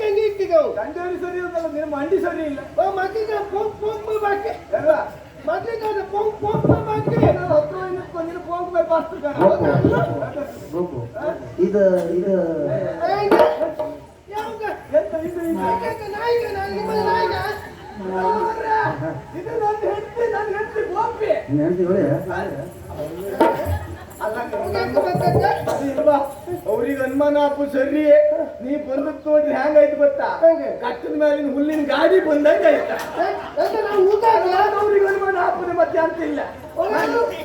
ಕಂಗೆ ಇಟ್ಟಿದ್ದವು. ದಂಡೇರಿ ಸರಿ ಇರುತ್ತಲ್ಲ ನಿಮ್ಮ ಮಂಡಿ ಸರಿ ಇಲ್ಲ. ಮಗ ಪೊಂಪ್ ಪೊಂಪ್ ಬಾಕಿ ಅಲ್ವಾ ಅದು ಪೊಂಪ್ ಪೊಂಪ್ ಬಾಕಿ ಹತ್ರ ನಿಂತ್ಕೊಂಡು ನಿನ್ನ ಪೊಂಪ್ ಅಷ್ಟು ಕಣ ಇದು ಇದು. ಯಾವಾಗ? ಎಂತ ಇದು ಇದು? ನಾಯಿಗ ನಾಯಿಗ ನಾನು ನಾಯಿಗ. ಇದು ನನ್ನ ಹೆಂಡತಿ ನನ್ನ ಹೆಂಡತಿ ಗೋಪಿ. ನೀನ್ ಹೆಂಡತಿ ಹೇಳಿ ಅಲ್ಲ ಅವ್ರಿಗೆ ಅನುಮಾನ ಅಪ್ಪು ಸರಿ ನೀ ಬಂದದ್ ನೋಡ್ರಿ ಹ್ಯಾಂಗಾಯ್ತು ಗೊತ್ತಾ? ಹೇಗೆ? ಕಟ್ಟದ ಮೇಲಿನ ಹುಲ್ಲಿನ ಗಾಡಿ ಬಂದಂಗ ಆಯ್ತಾ ನಾವು ಊಟ ಅವ್ರಿಗೆ ಅನುಮಾನ ಹಾಪದೆ ಮತ್ತೆ ಅಂತ ಇಲ್ಲ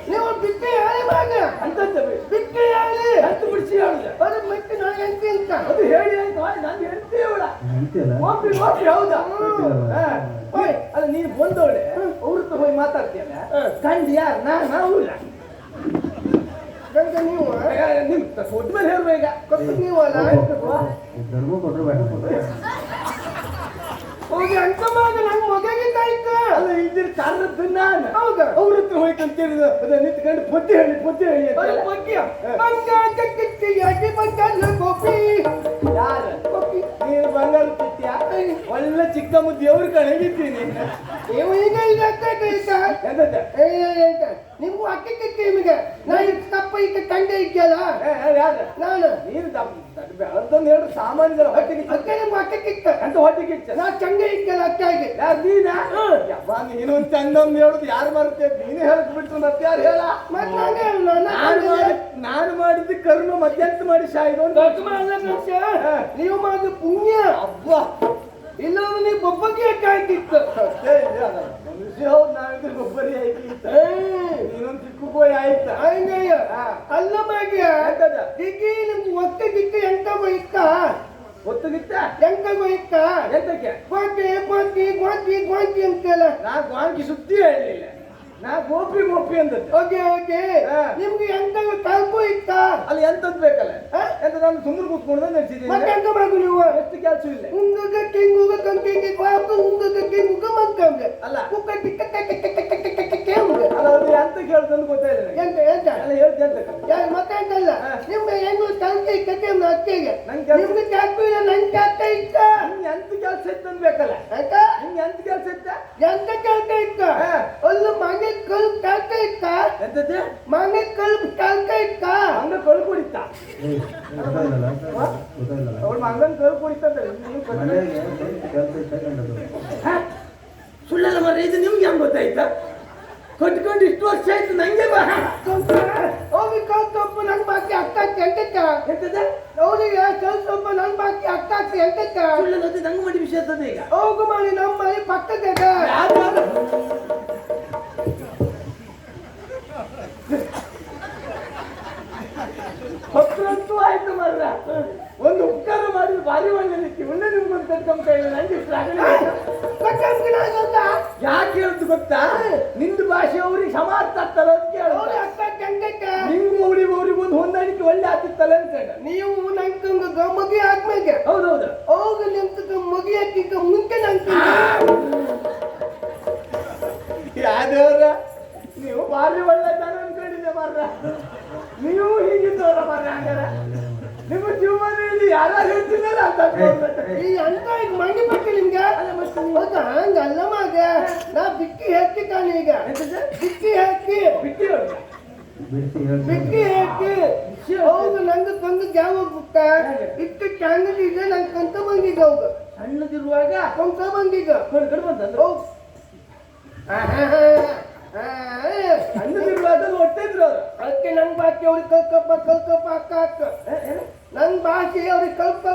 ನೀವು ಬಿಟ್ಟು ಹೇಳಿ ಮಗ. ಅಂತಂತ ಬಿಟ್ಟು ಹೇಳಿ. ಹತ್ತು ಬಿಡಿಸಿ ಹೇಳಿದೆ? ಅದು ಮತ್ತೆ ನನಗೆ ಅಂತ ಅಂತ. ಅದು ಹೇಳಿ ಆಯ್ತು. ನಾನು ಹೆಂಡತಿ ಅವಳ. ಗೋಪಿ ಗೋಪಿ ಹೌದಾ? ಓಯ್, ಅಲ್ಲ ನೀನು ಬಂದವಳೆ ಅವ್ರ ಹೋಗಿ ಮಾತಾಡ್ತೀಯಲ್ಲ? ಕಂಡು ಯಾರು? ನಾನು ನಾವು ಇಲ್ಲ ಗಂಗ ನೀವು ನಿಮ್ ಫುಡ್ ಮೇಲೆ ಹೇಳುವ ಈಗ. ಕೊಟ್ಟು ನೀವು ಅಲ್ಲ ಧರ್ಮ ಕೊಟ್ರು ಬೇಡ ಹೋಗಿ ಅಂತ ಮಗ ನಂಗೆ ಮಗಗಿಂತ ಆಯ್ತು. ಅಲ್ಲ ಇದ್ರ ಕಾರಣದ್ದು ನಾನು. ಹೌದು. ಅವ್ರ ಹತ್ರ ಹೇಳಿದ ಅದ ನಿಂತ್ಕೊಂಡು ಬುದ್ಧಿ ಹೇಳಿ ಬುದ್ಧಿ ಹೇಳಿ ಅಂತ. ಬಗ್ಗೆ ಯಾಕೆ ಬಂಗ ಗೋಪಿ? ಒಳ್ಳೆ ದೇವ್ರ ಕಣಗಿದ್ದೀನಿ ನೀವು ಈಗ ಈಗ ಅಕ್ಕ ಈಗ? ಎಂತದ ಏ ಅಂತ ನಿಮ್ಗೂ ಅಕ್ಕಿ ಕಿಕ್ಕಿ ನಿಮಗೆ? ನಾ ಇದು ತಪ್ಪ ಈಗ ಕಂಡೆ ಇದ್ದಲ್ಲ ಯಾರ ನಾನು? ನೀನು ಅಂತಂದು ಹೇಳಿ ಸಾಮಾನ್ಯದ ಹೊಟ್ಟೆಗೆ ಅಕ್ಕ ನಿಮ್ಗೆ ಅಕ್ಕ ಕಿಕ್ಕ ಅಂತ ಹೊಟ್ಟೆ ಕಿಚ್ಚ? ನಾ ಚಂಗೆ ಇದ್ದಲ್ಲ ಅಕ್ಕಾಗಿ ಯಾರು ನೀನಾ? ಯವ್ವ ನೀನು ಚಂದೊಂದು ಹೇಳುದು ಯಾರು ಮಾಡ್ತೇವೆ ನೀನು ಹೇಳಕ್ ಬಿಟ್ಟು ಮತ್ತೆ ಯಾರು ಹೇಳ? ಮತ್ತೆ ನಾನೇ ನಾನು ಮಾಡಿ ನಾನು ಮಾಡಿದ್ದು ಕರ್ಮ ಮಧ್ಯಂತ ಮಾಡಿ ಶಾಯಿದು ನೀವು ಮಾಡಿದ ಪುಣ್ಯ. ಅಬ್ಬಾ ಅಕ್ಕಾಗಿತ್ತು ಅಷ್ಟೇ ಇದೆ ಅಲ್ಲ. ಮನುಷ್ಯ ಹೌದು ನಾವಿದ್ರೆ ಒಬ್ಬರೇ ಆಯ್ತು ನೀನೊಂದು ಚಿಕ್ಕ ಬೋಯ್ ಆಯ್ತಾ? ಅಯ್ಯಯ್ಯ ಹಾ. ಅಲ್ಲ ಎಂತದ? ದಿಗ್ಗಿ ನಿಮ್ಗೆ ಒಕ್ಕ ದಿಕ್ಕ ಎಂತ ಬೈಕ್ಕ ಗೊತ್ತಗಿತ್ತ ಎಂತ ಹೋಯ್ತ ಎಂತಕ್ಕೆ? ಗೋಟಿ ಗೋಟಿ ಗೋಟಿ ಗೋಟಿ ಅಂತಲ್ಲ. ನಾ ಗಾಂಕಿ ಸುದ್ದಿ ಹೇಳಲಿಲ್ಲ. ನಾ ಗೋಪಿ ಗೋಪಿ ಅಂತ ಓಕೆ ಓಕೆ. ನಿಮ್ಗೆ ಎಂತ ಕಲ್ಪು ಇತ್ತ? ಅಲ್ಲಿ ಎಂತದ್ ಬೇಕಲ್ಲ? ಎಂತ ನಾನು ಸುಮ್ಮನೆ ಕೂತ್ಕೊಂಡು ಮತ್ತೆ ನಡೆಸಿದ್ದೀನಿ ಎಂತ ಮಾಡು ನೀವು? ಎಷ್ಟು ಕೆಲಸ ಇಲ್ಲ ಉಂಗುಗ ಕಿಂಗುಗ ಕಂಕಿಂಗಿ ಕ್ವಾಕ ಉಂಗುಗ ಕಿಂಗುಗ ಮಂಕಂಗ. ಅಲ್ಲ. ಕುಕ್ಕ ಟಿಕ್ಕ ಟಕ್ಕ ಟಕ್ಕ ಟಕ್ಕ ಟಕ್ಕ ಟಕ್ಕ ಉಂಗ. ಅಲ್ಲ ಅದು ಎಂತ ಕೇಳ್ತಂದು ಗೊತ್ತಾಯಿಲ್ಲ ನನಗೆ. ಎಂತ ಎಂತ ಅಲ್ಲ ಹೇಳ್ತೆ ಅಂತ ಯಾ- ಮತ್ತೆ ಅಂತ ಅಲ್ಲ ನಿಮ್ಗೆ ಹೆಂಗು ಕಲ್ಕೆ ಕತೆ ಅತ್ತೆಗೆ ನಿಮ್ಮ ಕೆಲ್ಸ- ನಿಮ್ಗೆ ಚಾಕು ಇಲ್ಲ ನಂಗೆ ಚಾಕ ಇತ್ತ? ನಿಂಗೆ ಎಂತ ಕೆಲಸ ಇತ್ತು ಅನ್ಬೇಕಲ್ಲ? ಆಯ್ತಾ? ನಿಂಗೆ ಎಂತ ಕೆಲಸ ಇತ್ತ? ಎಂತ ಚಾಕ ಇತ್ತ? ಹಾ. ಅಲ್ಲ ಕಲ್ಪ್ ಚಾಕ ಇತ್ತ ಎಂತದ್ದು ಮನೆ ಕಲ್ಪ್ ಚಾಕ ಇತ್ತ ಮಂಗ ಕಲ್ಲು ಕುಡಿತ ಗೊತ್ತಾಗಿಲ್ಲಲ್ಲ ಅವ್ಳ ಮಂಗನ್ ಕುಡಿತ ಕಲ್ಲು- ಮನೆಗೆ ಕೆಲಸ ಇಟ್ಟಾಗಂಡದು ಹಾ? ಸುಳ್ಳಲ್ಲ ಮರ ಇದು ನಿಮ್ಗೆ ಹೆಂಗ್ ಗೊತ್ತಾಯ್ತಾ? ಕಟ್ಕೊಂಡು ಇಷ್ಟು ವರ್ಷ ಆಯ್ತು ನಂಗೆ ಬಾ. ಹೋಗಿ ಕಲ್ಸೊಬ್ಬ ನನ್ ಬಾಕಿ ಆಗ್ತಾಗ್ತಿ ಎಂತಕ್ಕ ಎಂತದ ಕಲ್ ಕಲ್ಸೊಬ್ಬ ನನ್ ಬಾಕಿ ಆಗ್ತಾಗ್ತಿ ಎಂತಕ್ಕ ಸುಳ್ಳಲ್ಲ ಅದು ನಂಗೆ ಮಾಡಿ ವಿಷಯ ಈಗ. ಹೋಗು ಮಾಡಿ ನಮ್ಮ ಮನೆ ಪಕ್ಕದಾಗ ಒಂದು ಉಪಕಾರ ಮಾಡಿ ಬಾರಿ ಒಳ್ಳೆ ಒಳ್ಳೆ ನಿಮ್ಗೊಂದು ಕಟ್ಕೊಂತ ಇಲ್ಲ ನಂಗೆ ಇಷ್ಟ ಯಾಕೆ ಹೇಳ್ತು ಗೊತ್ತಾ? ನಿಂದು ಭಾಷೆ ಅವ್ರಿಗೆ ಸಮಾರ್ಥ ಆಗ್ತಲ್ಲ ಅಂತ ಕೇಳಿ ಅವ್ರಿಗೆ ಅವ್ರಿಗೆ ಒಂದು ಹೊಂದಾಣಿಕೆ ಒಳ್ಳೆ ಆಗ್ತಿತ್ತಲ್ಲ ಅಂತ ನೀವು ನಂಗೆ ಮಗಿ ಆದ್ಮೇಲೆ ಹೌದೌದು. ಹೋಗಲಿ ಅಂತ ಮಗಿ ಹಾಕಿಕ ಮುಂಚೆ ನಂಗೆ ಯಾವ್ದವ್ರ ನೀವು ಬಾರಿ ಒಳ್ಳೆ ಅನ್ಕೊಂಡಿದ್ದೆ ಮಾರ್ರ. ನೀವು ಹೀಗಿದ್ದವ್ರ ಮಾರ್ರ ಹಂಗಾರ. ನಿಮ್ಮ ಜೀವನದಲ್ಲಿ ಯಾರು ಹೇಳ್ತಿಲ್ಲ ಅಂತ. ಈ ಅಂತ ಈಗ ಮಂಡಿ ಬಿಟ್ಟು ನಿಮ್ಗೆ? ಹೌದಾ? ಹಂಗಲ್ಲ ಮಗ ನಾ ಬಿಕ್ಕಿ ಹಾಕಿ ತಾನೆ ಈಗ. ಬಿಕ್ಕಿ ಹಾಕಿ ಬಿಕ್ಕಿ ಬಿಕ್ಕಿ ಹಾಕಿ ಹೌದು ನಂಗೆ ತಂದು ಜಾವ ಬುಕ್ಕ ಇಟ್ಟು ಚಾನಲ್ ನಂಗೆ ಕಂತ ಬಂದಿದ್ದ ಹೌದು. ಸಣ್ಣದಿರುವಾಗ? ಕಂತ ಬಂದಿದ್ದ ಕಡೆ ಬಂತಂದ್ರೆ? ಹೌದು ಸಣ್ಣದಿರುವಾಗ ಹೊಟ್ಟೆ ಇದ್ರು ಅವ್ರು. ಅದಕ್ಕೆ ನನ್ ಬಾಕಿ ಅವ್ರಿಗೆ ಕಲ್ಕಪ್ಪ ಕಲ್ಕಪ್ಪ ಅಕ್ಕ ಅಕ್ಕ. ಏ, ಏನು? ನನ್ ಭಾಷೆ ಅವ್ರಿಗೆ ಕಲ್ಪ